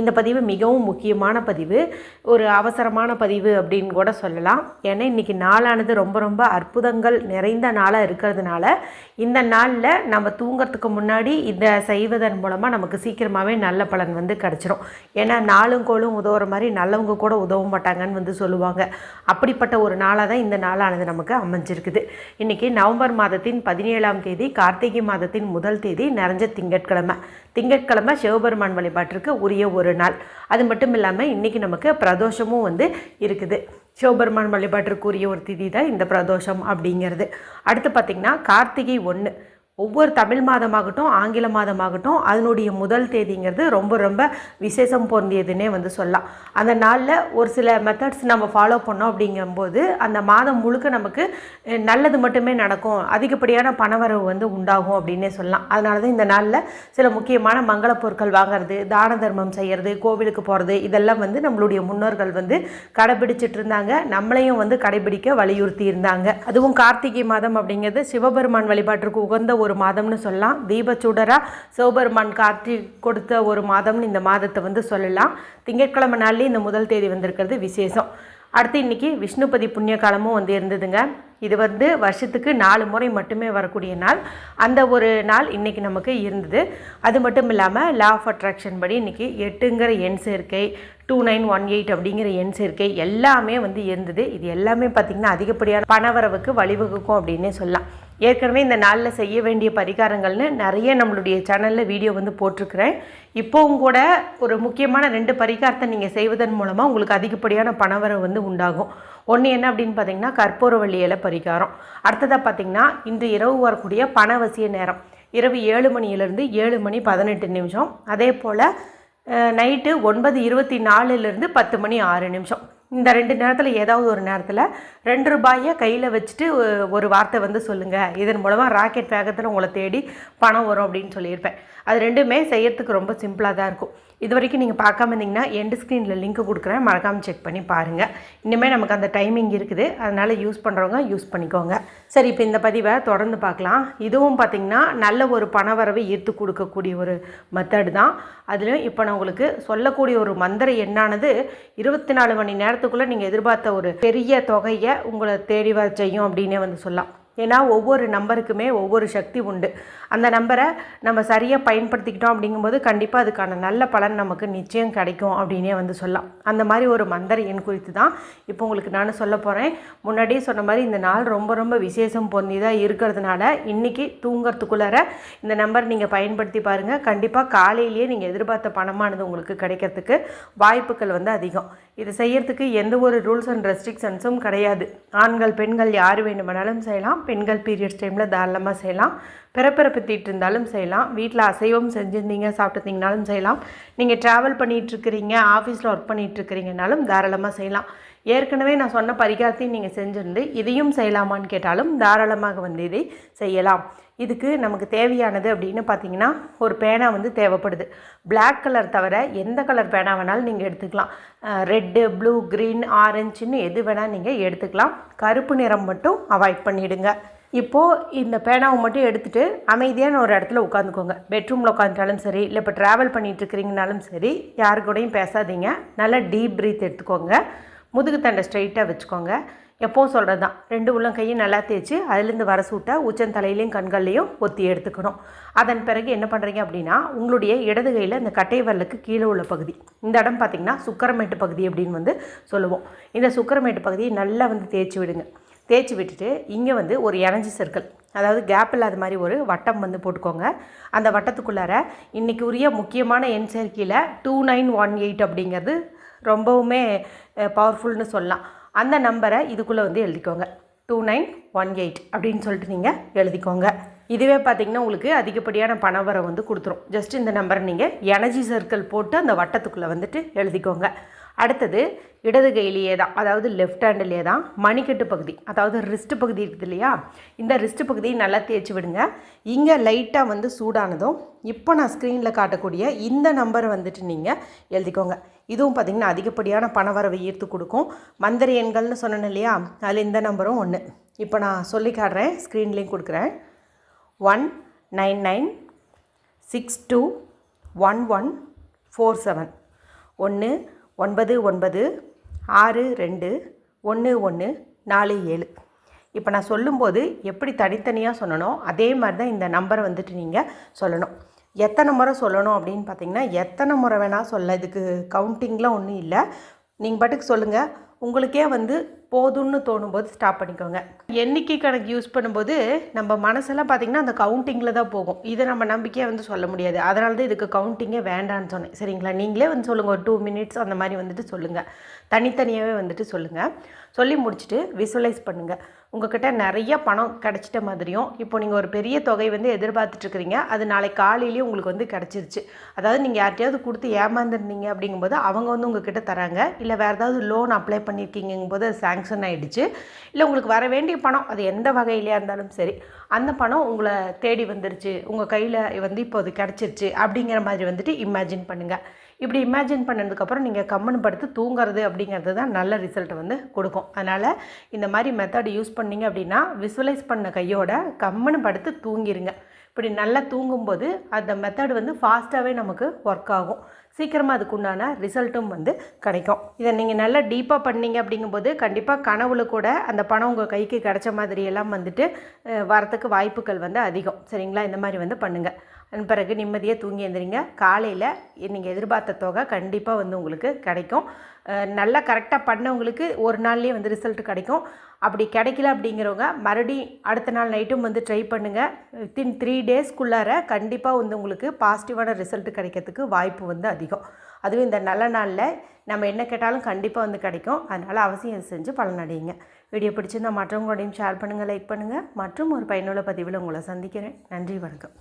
இந்த பதிவு மிகவும் முக்கியமான பதிவு. ஒரு அவசரமான பதிவு அப்படின்னு கூட சொல்லலாம். ஏன்னா இன்றைக்கி நாளானது ரொம்ப ரொம்ப அற்புதங்கள் நிறைந்த நாளாக இருக்கிறதுனால இந்த நாளில் நம்ம தூங்குறதுக்கு முன்னாடி இதை செய்வதன் மூலமாக நமக்கு சீக்கிரமாகவே நல்ல பலன் வந்து கிடச்சிரும். ஏன்னா நாளும் கோளும் உதவுற மாதிரி நல்லவங்க கூட உதவ மாட்டாங்கன்னு வந்து சொல்லுவாங்க. அப்படிப்பட்ட ஒரு நாளாக தான் இந்த நாளானது நமக்கு அமைஞ்சிருக்குது. இன்றைக்கி நவம்பர் மாதத்தின் பதினேழாம் தேதி கார்த்திகை மாதத்தின் முதல் தேதி நிறைஞ்ச திங்கட்கிழமை. திங்கட்கிழமை சிவபெருமான் வழிபாட்டிற்கு உரிய ஒரு நாள். அது மட்டும் இல்லாமல் இன்றைக்கி நமக்கு பிரதோஷமும் வந்து இருக்குது. சிவபெருமான் வழிபாட்டிற்குரிய ஒரு திதி தான் இந்த பிரதோஷம் அப்படிங்கிறது. அடுத்து பார்த்திங்கன்னா கார்த்திகை ஒன்று ஒவ்வொரு தமிழ் மாதமாகட்டும் ஆங்கில மாதமாகட்டும் அதனுடைய முதல் தேதிங்கிறது ரொம்ப ரொம்ப விசேஷம் பொருந்தியதுன்னே வந்து சொல்லலாம். அந்த நாளில் ஒரு சில மெத்தட்ஸ் நம்ம ஃபாலோ பண்ணோம் அப்படிங்கும்போது அந்த மாதம் முழுக்க நமக்கு நல்லது மட்டுமே நடக்கும். அதிகப்படியான பணவரவு வந்து உண்டாகும் அப்படின்னே சொல்லலாம். அதனால தான் இந்த நாளில் சில முக்கியமான மங்கள பொருட்கள் வாங்குறது தான தர்மம் செய்கிறது கோவிலுக்கு போகிறது இதெல்லாம் வந்து நம்மளுடைய முன்னோர்கள் வந்து கடைபிடிச்சிட்டு இருந்தாங்க. நம்மளையும் வந்து கடைபிடிக்க வலியுறுத்தி இருந்தாங்க. அதுவும் கார்த்திகை மாதம் அப்படிங்கிறது சிவபெருமான் வழிபாட்டிற்கு உகந்த ஒரு மாதம்னு சொல்லலாம். தீபச்சூடராக சிவபெருமான் கார்த்தி கொடுத்த ஒரு மாதம்னு இந்த மாதத்தை வந்து சொல்லலாம். திங்கட்கிழமை நாள்லேயே இந்த முதல் தேதி வந்திருக்கிறது விசேஷம். அடுத்து இன்றைக்கி விஷ்ணுபதி புண்ணிய காலமும் வந்து இருந்ததுங்க. இது வந்து வருஷத்துக்கு நாலு முறை மட்டுமே வரக்கூடிய நாள். அந்த ஒரு நாள் இன்றைக்கி நமக்கு இருந்தது. அது மட்டும் இல்லாமல் லா ஆஃப் அட்ராக்ஷன் படி இன்றைக்கி எட்டுங்கிற எண் சேர்க்கை டூ நைன் ஒன் எயிட் அப்படிங்கிற எண் சேர்க்கை எல்லாமே வந்து இருந்தது. இது எல்லாமே பார்த்திங்கன்னா அதிகப்படியான பணவரவுக்கு வழிவகுக்கும் அப்படின்னே சொல்லலாம். ஏற்கனவே இந்த நாளில் செய்ய வேண்டிய பரிகாரங்கள்னு நிறைய நம்மளுடைய சேனலில் வீடியோ வந்து போட்டிருக்கிறேன். இப்போவும் கூட ஒரு முக்கியமான ரெண்டு பரிகாரத்தை நீங்கள் செய்வதன் மூலமாக உங்களுக்கு அதிகப்படியான பணவரவு வந்து உண்டாகும். ஒன்று என்ன அப்படின்னு பார்த்தீங்கன்னா கற்பூரவள்ளி இலை பரிகாரம். அடுத்ததாக பார்த்தீங்கன்னா இன்று இரவு வரக்கூடிய பணவசிய நேரம். இரவு ஏழு மணியிலிருந்து ஏழு மணி பதினெட்டு நிமிஷம். அதே போல் நைட்டு ஒன்பது இருபத்தி நாலுலேருந்து பத்து மணி ஆறு நிமிஷம். இந்த ரெண்டு நேரத்தில் ஏதாவது ஒரு நேரத்தில் ரெண்டு ரூபாயை கையில் வச்சுட்டு ஒரு வார்த்தை வந்து சொல்லுங்கள் இதன் மூலமாக ராக்கெட் வேகத்தில் உங்களை தேடி பணம் வரும் அப்படின்னு சொல்லியிருப்பேன். அது ரெண்டுமே செய்யறதுக்கு ரொம்ப சிம்பிளாக தான் இருக்கும். இது வரைக்கும் நீங்கள் பார்க்காம இருந்தீங்கன்னா எண்டு ஸ்க்ரீனில் லிங்க் கொடுக்குறேன். மறக்காமல் செக் பண்ணி பாருங்கள் இனிமேல் நமக்கு அந்த டைமிங் இருக்குது. அதனால் யூஸ் பண்ணுறவங்க யூஸ் பண்ணிக்கோங்க. சரி இப்போ இந்த பதிவை தொடர்ந்து பார்க்கலாம். இதுவும் பார்த்திங்கன்னா நல்ல ஒரு பணவரவை ஈர்த்து கொடுக்கக்கூடிய ஒரு மெத்தடு தான். அதுலேயும் இப்போ நான் உங்களுக்கு சொல்லக்கூடிய ஒரு மந்திரம் என்னானது இருபத்தி நாலு மணி நேரத்துக்குள்ளே நீங்கள் எதிர்பார்த்த ஒரு பெரிய தொகையை உங்களை தேடி வர செய்யும் அப்படின்னே வந்து சொல்லலாம். ஏன்னா ஒவ்வொரு நம்பருக்குமே ஒவ்வொரு சக்தி உண்டு. அந்த நம்பரை நம்ம சரியாக பயன்படுத்திக்கிட்டோம் அப்படிங்கும்போது கண்டிப்பாக அதுக்கான நல்ல பலன் நமக்கு நிச்சயம் கிடைக்கும் அப்படின்னே வந்து சொல்லலாம். அந்த மாதிரி ஒரு மந்திர எண் குறித்து தான் இப்போ உங்களுக்கு நான் சொல்ல போகிறேன் முன்னாடியே சொன்ன மாதிரி இந்த நாள் ரொம்ப ரொம்ப விசேஷம் பொந்திதாக இருக்கிறதுனால இன்றைக்கி தூங்குறதுக்குள்ளார இந்த நம்பர் நீங்கள் பயன்படுத்தி பாருங்கள் கண்டிப்பாக காலையிலேயே நீங்கள் எதிர்பார்த்த பணமானது உங்களுக்கு கிடைக்கிறதுக்கு வாய்ப்புகள் வந்து அதிகம். இது செய்யறதுக்கு எந்த ஒரு ரூல்ஸ் அண்ட் ரெஸ்ட்ரிக்ஷன்ஸும் கிடையாது. ஆண்கள் பெண்கள் யார் வேண்டுமானாலும் செய்யலாம். பெண்கள் பீரியட்ஸ் டைமில் தாராளமாக செய்யலாம். பிறப்பிறப்பு இருந்தாலும் செய்யலாம். வீட்டில் அசைவம் செஞ்சுருந்தீங்க சாப்பிட்டுருந்தீங்கனாலும் செய்யலாம். நீங்கள் ட்ராவல் பண்ணிகிட்ருக்கிறீங்க ஆஃபீஸில் ஒர்க் பண்ணிகிட்ருக்கிறீங்கனாலும் தாராளமாக செய்யலாம். ஏற்கனவே நான் சொன்ன பரிகாரத்தையும் நீங்கள் செஞ்சுருந்து இதையும் செய்யலாமான்னு கேட்டாலும் தாராளமாக வந்து இதை செய்யலாம். இதுக்கு நமக்கு தேவையானது அப்படின்னு பார்த்தீங்கன்னா ஒரு பேனா வந்து தேவைப்படுது. பிளாக் கலர் தவிர எந்த கலர் பேனா வேணாலும் நீங்கள் எடுத்துக்கலாம். ரெட்டு ப்ளூ க்ரீன் ஆரஞ்சுன்னு எது வேணால் நீங்கள் எடுத்துக்கலாம். கருப்பு நிறம் மட்டும் அவாய்ட் பண்ணிவிடுங்க இப்போது இந்த பேனாவை மட்டும் எடுத்துகிட்டு அமைதியான ஒரு இடத்துல உட்காந்துக்கோங்க. பெட்ரூமில் உட்காந்துட்டாலும் சரி இல்லை இப்போ ட்ராவல் பண்ணிகிட்ருக்கிறீங்கனாலும் சரி யாரு கூடயும் பேசாதீங்க. நல்லா டீப் ப்ரீத் எடுத்துக்கோங்க. முதுகு தண்டை ஸ்ட்ரைட்டாக வச்சுக்கோங்க. எப்போவும் சொல்கிறது தான் ரெண்டு உள்ளங்கையும் நல்லா தேய்ச்சி அதுலேருந்து வர சூட்டை உச்சந்தலையிலையும் கண்கள்லையும் ஒத்தி எடுத்துக்கணும். அதன் பிறகு என்ன பண்ணுறீங்க அப்படின்னா உங்களுடைய இடது கையில் இந்த கட்டை வரலுக்கு கீழே உள்ள பகுதி இந்த இடம் பார்த்திங்கன்னா சுக்கரமேட்டு பகுதி அப்படின்னு வந்து சொல்லுவோம். இந்த சுக்கரமேட்டு பகுதியை நல்லா வந்து தேய்ச்சி விடுங்க. தேய்ச்சி விட்டுட்டு இங்கே வந்து ஒரு எனர்ஜி சர்க்கிள் அதாவது கேப் இல்லாத மாதிரி ஒரு வட்டம் வந்து போட்டுக்கோங்க. அந்த வட்டத்துக்குள்ளார இன்றைக்கி உரிய முக்கியமான எண் சேர்க்கையில் டூ நைன் ஒன் எயிட் அப்படிங்கிறது ரொம்பவுமே பவர்ஃபுல்னு சொல்லலாம். அந்த நம்பரை இதுக்குள்ளே வந்து எழுதிக்கோங்க. டூ நைன் ஒன் எயிட் அப்படின்னு சொல்லிட்டு நீங்கள் எழுதிக்கோங்க. இதுவே பார்த்தீங்கன்னா உங்களுக்கு அதிகப்படியான பணவரை வந்து கொடுத்துரும். ஜஸ்ட் இந்த நம்பரை நீங்கள் எனர்ஜி சர்க்கிள் போட்டு அந்த வட்டத்துக்குள்ளே வந்துட்டு எழுதிக்கோங்க. அடுத்தது இடது கையிலேயே தான் அதாவது லெஃப்ட் ஹேண்டிலே தான் மணிக்கட்டு பகுதி அதாவது ரிஸ்ட் பகுதி இருக்குது இல்லையா? இந்த ரிஸ்ட் பகுதியை நல்லா தேய்ச்சி விடுங்க. இங்கே லைட்டாக வந்து சூடானதும் இப்போ நான் ஸ்க்ரீனில் காட்டக்கூடிய இந்த நம்பரை வந்துட்டு நீங்கள் எழுதிக்கோங்க. இதுவும் பார்த்திங்கன்னா அதிகப்படியான பணவரவை ஈர்த்து கொடுக்கும். மந்திர எண்கள்னு சொன்னேன் இல்லையா? அதில் இந்த நம்பரும் ஒன்று இப்போ நான் சொல்லி காட்டுறேன் ஸ்க்ரீன்லேயும் கொடுக்குறேன். One nine nine six two one one four seven. ஒன்று ஒன்பது ஒன்பது ஆறு ரெண்டு ஒன்று ஒன்று நாலு ஏழு. இப்போ நான் சொல்லும்போது எப்படி தனித்தனியாக சொல்லணும் அதே மாதிரி தான் இந்த நம்பரை வந்துட்டு நீங்கள் சொல்லணும். எத்தனை முறை சொல்லணும் அப்படின்னு பார்த்தீங்கன்னா எத்தனை முறை வேணால் சொல்ல இதுக்கு கவுண்டிங்லாம் ஒன்றும் இல்லை. நீங்கள் பாட்டுக்கு சொல்லுங்கள் உங்களுக்கே வந்து போதும்னு தோணும்போது ஸ்டாப் பண்ணிக்கோங்க. எண்ணிக்கை கணக்கு யூஸ் பண்ணும்போது நம்ம மனசெல்லாம் பார்த்திங்கன்னா அந்த கவுண்டிங்கில் தான் போகும். இதை நம்ம நம்பிக்கையாக வந்து சொல்ல முடியாது. அதனால தான் இதுக்கு கவுண்டிங்கே வேண்டான்னு சொன்னேன். சரிங்களா? நீங்களே வந்து சொல்லுங்கள் ஒரு டூ மினிட்ஸ் அந்த மாதிரி வந்துட்டு சொல்லுங்கள் தனித்தனியாகவே வந்துட்டு சொல்லுங்கள் சொல்லி முடிச்சுட்டு விசுவலைஸ் பண்ணுங்கள் உங்ககிட்ட நிறைய பணம் கிடச்சிட்ட மாதிரியும் இப்போ நீங்கள் ஒரு பெரிய தொகை வந்து எதிர்பார்த்துட்ருக்குறீங்க. அது நாளை காலையிலேயே உங்களுக்கு வந்து கிடச்சிருச்சு. அதாவது நீங்கள் யார்ட்டையாவது கொடுத்து ஏமாந்துருந்தீங்க அப்படிங்கும்போது அவங்க வந்து உங்ககிட்ட தராங்க. இல்லை வேறு ஏதாவது லோன் அப்ளை பண்ணியிருக்கீங்கும் போது அது சேங்ஷன் ஆகிடுச்சு இல்லை உங்களுக்கு வர வேண்டிய பணம் அது எந்த வகையிலையாக இருந்தாலும் சரி அந்த பணம் உங்களை தேடி வந்துருச்சு. உங்கள் கையில் வந்து இப்போ அது கிடச்சிருச்சு அப்படிங்கிற மாதிரி வந்துட்டு இமேஜின் பண்ணுங்கள் இப்படி இமேஜின் பண்ணதுக்கப்புறம் நீங்கள் கம்மன் படுத்து தூங்குறது அப்படிங்கிறது தான் நல்ல ரிசல்ட்டை வந்து கொடுக்கும். அதனால் இந்த மாதிரி மெத்தட் யூஸ் பண்ணீங்க அப்படின்னா விசுவலைஸ் பண்ண கையோட கம்மனு படுத்து தூங்கிடுங்க இப்படி நல்லா தூங்கும்போது அந்த மெத்தட் வந்து ஃபாஸ்ட்டாகவே நமக்கு ஒர்க் ஆகும். சீக்கிரமாக அதுக்குண்டான ரிசல்ட்டும் வந்து கிடைக்கும். இதை நீங்கள் நல்லா டீப்பாக பண்ணீங்க அப்படிங்கும்போது கண்டிப்பாக கனவுல கூட அந்த பணம் உங்கள் கைக்கு கிடைச்ச மாதிரியெல்லாம் வந்துட்டு வரத்துக்கு வாய்ப்புகள் வந்து அதிகம். சரிங்களா? இந்த மாதிரி வந்து பண்ணுங்கள் அதன் பிறகு நிம்மதியாக தூங்கி எழுந்திரிங்க காலையில் நீங்கள் எதிர்பார்த்த தொகை கண்டிப்பாக வந்து உங்களுக்கு கிடைக்கும். நல்லா கரெக்டாக பண்ணவங்களுக்கு ஒரு நாள்லேயே வந்து ரிசல்ட் கிடைக்கும். அப்படி கிடைக்கல அப்படிங்கிறவங்க மறுபடியும் அடுத்த நாள் நைட்டும் வந்து ட்ரை பண்ணுங்கள் வித்தின் த்ரீ டேஸ்க்குள்ளார கண்டிப்பாக வந்து உங்களுக்கு பாசிட்டிவான ரிசல்ட் கிடைக்கிறதுக்கு வாய்ப்பு வந்து அதிகம். அதுவும் இந்த நல்ல நாளில் நம்ம என்ன கேட்டாலும் கண்டிப்பாக வந்து கிடைக்கும். அதனால் அவசியம் செஞ்சு பலனடையுங்க வீடியோ பிடிச்சிருந்தா மற்றவங்களோடையும் ஷேர் பண்ணுங்கள் லைக் பண்ணுங்கள் மற்றும் ஒரு பயனுள்ள பதிவில் உங்களை சந்திக்கிறேன். நன்றி வணக்கம்.